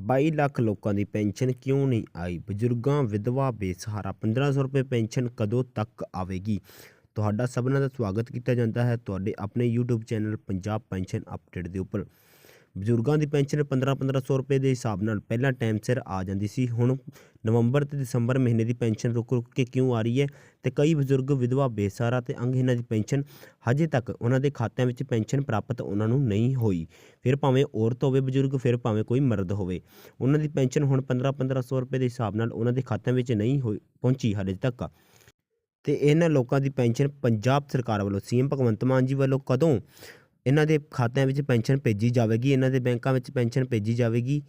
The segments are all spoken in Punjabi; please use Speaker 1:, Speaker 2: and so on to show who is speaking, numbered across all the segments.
Speaker 1: 22 ਲੱਖ ਲੋਕਾਂ ਦੀ ਪੈਨਸ਼ਨ ਕਿਉਂ ਨਹੀਂ ਆਈ? ਬਜ਼ੁਰਗਾਂ, ਵਿਧਵਾ, ਬੇਸਹਾਰਾ 1500 ਰੁਪਏ ਪੈਨਸ਼ਨ ਕਦੋਂ ਤੱਕ ਆਵੇਗੀ? ਤੁਹਾਡਾ ਸਭਨਾਂ ਦਾ ਸਵਾਗਤ ਕੀਤਾ ਜਾਂਦਾ ਹੈ। ਤੁਹਾਡੇ ਆਪਣੇ YouTube channel Punjab pension update ਦੇ ਉੱਪਰ। ਬਜ਼ੁਰਗਾਂ ਦੀ ਪੈਨਸ਼ਨ 15-1500 ਰੁਪਏ ਦੇ ਹਿਸਾਬ ਨਾਲ ਪਹਿਲਾਂ ਟਾਈਮ ਸਿਰ ਆ ਜਾਂਦੀ ਸੀ। ਹੁਣ ਨਵੰਬਰ ਤੇ ਦਸੰਬਰ ਮਹੀਨੇ ਦੀ ਪੈਨਸ਼ਨ ਰੁਕ ਰੁਕ ਕੇ ਕਿਉਂ ਆ ਰਹੀ ਹੈ? ਤੇ ਕਈ ਬਜ਼ੁਰਗ ਵਿਧਵਾ, ਬੇਸਹਾਰਾ ਤੇ ਅੰਗਹੀਣਾਂ ਦੀ ਪੈਨਸ਼ਨ ਹਜੇ ਤੱਕ ਉਹਨਾਂ ਦੇ ਖਾਤਿਆਂ ਵਿੱਚ ਪੈਨਸ਼ਨ ਪ੍ਰਾਪਤ ਉਹਨਾਂ ਨੂੰ ਨਹੀਂ ਹੋਈ। ਫਿਰ ਭਾਵੇਂ ਔਰਤ ਹੋਵੇ ਬਜ਼ੁਰਗ, ਫਿਰ ਭਾਵੇਂ ਕੋਈ ਮਰਦ ਹੋਵੇ, ਉਹਨਾਂ ਦੀ ਪੈਨਸ਼ਨ ਹੁਣ 15-1500 ਰੁਪਏ ਦੇ ਹਿਸਾਬ ਨਾਲ ਉਹਨਾਂ ਦੇ ਖਾਤਿਆਂ ਵਿੱਚ ਨਹੀਂ ਹੋਈ, ਪਹੁੰਚੀ ਹਜੇ ਤੱਕ। ਤੇ ਇਹਨਾਂ ਲੋਕਾਂ ਦੀ ਪੈਨਸ਼ਨ ਪੰਜਾਬ ਸਰਕਾਰ ਵੱਲੋਂ, ਸੀਐਮ ਭਗਵੰਤ ਮਾਨ ਜੀ ਵੱਲੋਂ ਕਦੋਂ ਇਹਨਾਂ ਦੇ ਖਾਤਿਆਂ ਵਿੱਚ ਪੈਨਸ਼ਨ ਭੇਜੀ ਜਾਵੇਗੀ, ਇਹਨਾਂ ਦੇ ਬੈਂਕਾਂ ਵਿੱਚ ਪੈਨਸ਼ਨ ਭੇਜੀ ਜਾਵੇਗੀ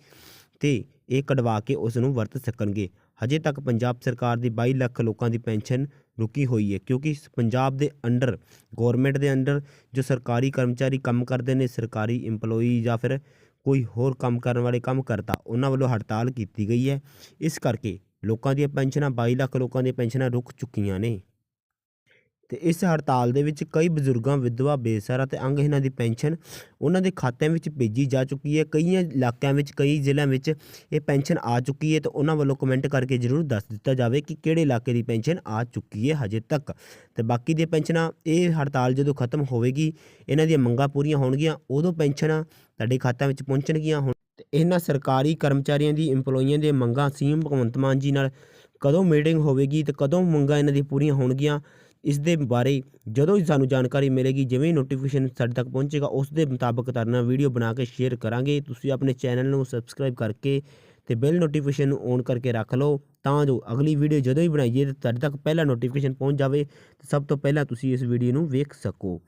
Speaker 1: ਤੇ ਇਹ ਕਢਵਾ ਕੇ ਉਸ ਨੂੰ ਵਰਤ ਸਕਣਗੇ। ਹਜੇ ਤੱਕ ਪੰਜਾਬ ਸਰਕਾਰ ਦੀ 22 ਲੱਖ ਲੋਕਾਂ ਦੀ ਪੈਨਸ਼ਨ ਰੁਕੀ ਹੋਈ ਹੈ, ਕਿਉਂਕਿ ਸ- ਪੰਜਾਬ ਦੇ ਅੰਡਰ ਗਵਰਨਮੈਂਟ ਦੇ ਅੰਡਰ ਜੋ ਸਰਕਾਰੀ ਕਰਮਚਾਰੀ ਕੰਮ ਕਰਦੇ ਨੇ, ਸਰਕਾਰੀ EMPLOYE ਜਾਂ ਫਿਰ ਕੋਈ ਹੋਰ ਕੰਮ ਕਰਨ ਵਾਲੇ ਕੰਮ ਕਰਤਾ, ਉਹਨਾਂ ਵੱਲੋਂ ਹੜਤਾਲ ਕੀਤੀ ਗਈ ਹੈ। ਇਸ ਕਰਕੇ ਲੋਕਾਂ ਦੀਆਂ ਪੈਨਸ਼ਨਾਂ 22 ਲੱਖ ਲੋਕਾਂ ਦੀਆਂ ਪੈਨਸ਼ਨਾਂ ਰੁਕ ਚੁੱਕੀਆਂ ਨੇ। ਤੇ ਇਸ ਹੜਤਾਲ ਦੇ ਵਿੱਚ ਕਈ ਬਜ਼ੁਰਗਾਂ, ਵਿਧਵਾ ਬੇਸਹਾਰਾ ਤੇ ਅੰਗਹੀਣਾਂ ਦੀ ਪੈਨਸ਼ਨ ਉਹਨਾਂ ਦੇ ਖਾਤਿਆਂ ਵਿੱਚ ਭੇਜੀ ਜਾ ਚੁੱਕੀ ਹੈ। ਕਈਆਂ ਇਲਾਕਿਆਂ ਵਿੱਚ, ਕਈ ਜ਼ਿਲ੍ਹਿਆਂ ਵਿੱਚ ਇਹ ਪੈਨਸ਼ਨ ਆ ਚੁੱਕੀ ਹੈ ਤੇ ਉਹਨਾਂ ਵੱਲੋਂ ਕਮੈਂਟ ਕਰਕੇ ਜ਼ਰੂਰ ਦੱਸ ਦਿੱਤਾ ਜਾਵੇ ਕਿ ਕਿਹੜੇ ਇਲਾਕੇ ਦੀ ਪੈਨਸ਼ਨ ਆ ਚੁੱਕੀ ਹੈ ਹਜੇ ਤੱਕ। ਤੇ ਬਾਕੀ ਦੀਆਂ ਪੈਨਸ਼ਨਾਂ, ਇਹ ਹੜਤਾਲ ਜਦੋਂ ਖਤਮ ਹੋਵੇਗੀ, ਇਹਨਾਂ ਦੀਆਂ ਮੰਗਾਂ ਪੂਰੀਆਂ ਹੋਣਗੀਆਂ, ਉਦੋਂ ਪੈਨਸ਼ਨਾਂ ਤੁਹਾਡੇ ਖਾਤਿਆਂ ਵਿੱਚ ਪਹੁੰਚਣਗੀਆਂ ਹੁਣ ਤੇ ਇਹਨਾਂ ਸਰਕਾਰੀ ਕਰਮਚਾਰੀਆਂ ਦੀ EMPLOYEEਆਂ ਦੀਆਂ ਮੰਗਾਂ, ਸੀਐਮ ਭਗਵੰਤ ਮਾਨ ਜੀ ਨਾਲ ਕਦੋਂ ਮੀਟਿੰਗ ਹੋਵੇਗੀ ਤੇ ਕਦੋਂ ਮੰਗਾਂ ਇਹਨਾਂ ਦੀਆਂ ਪੂਰੀਆਂ ਹੋਣਗੀਆਂ ਇਸ ਦੇ ਬਾਰੇ ਜਦੋਂ ਹੀ ਸਾਨੂੰ ਜਾਣਕਾਰੀ ਮਿਲੇਗੀ, ਜਿਵੇਂ ਨੋਟੀਫਿਕੇਸ਼ਨ ਸਾਡੇ ਤੱਕ ਪਹੁੰਚੇਗਾ, ਉਸ ਦੇ ਮੁਤਾਬਕ ਤੁਹਾਡੇ ਨਾਲ ਵੀਡੀਓ ਬਣਾ ਕੇ ਸ਼ੇਅਰ ਕਰਾਂਗੇ। ਤੁਸੀਂ ਆਪਣੇ ਚੈਨਲ ਨੂੰ ਸਬਸਕ੍ਰਾਈਬ ਕਰਕੇ ਤੇ ਬੈਲ ਨੋਟੀਫਿਕੇਸ਼ਨ ਨੂੰ ਔਨ ਕਰਕੇ ਰੱਖ ਲਓ, ਤਾਂ ਜੋ ਅਗਲੀ ਵੀਡੀਓ ਜਦੋਂ ਹੀ ਬਣਾਈਏ ਤੇ ਤੁਹਾਡੇ ਤੱਕ ਪਹਿਲਾ ਨੋਟੀਫਿਕੇਸ਼ਨ ਪਹੁੰਚ ਜਾਵੇ, ਤੇ ਸਭ ਤੋਂ ਪਹਿਲਾਂ ਤੁਸੀਂ ਇਸ ਵੀਡੀਓ ਨੂੰ ਵੇਖ ਸਕੋ।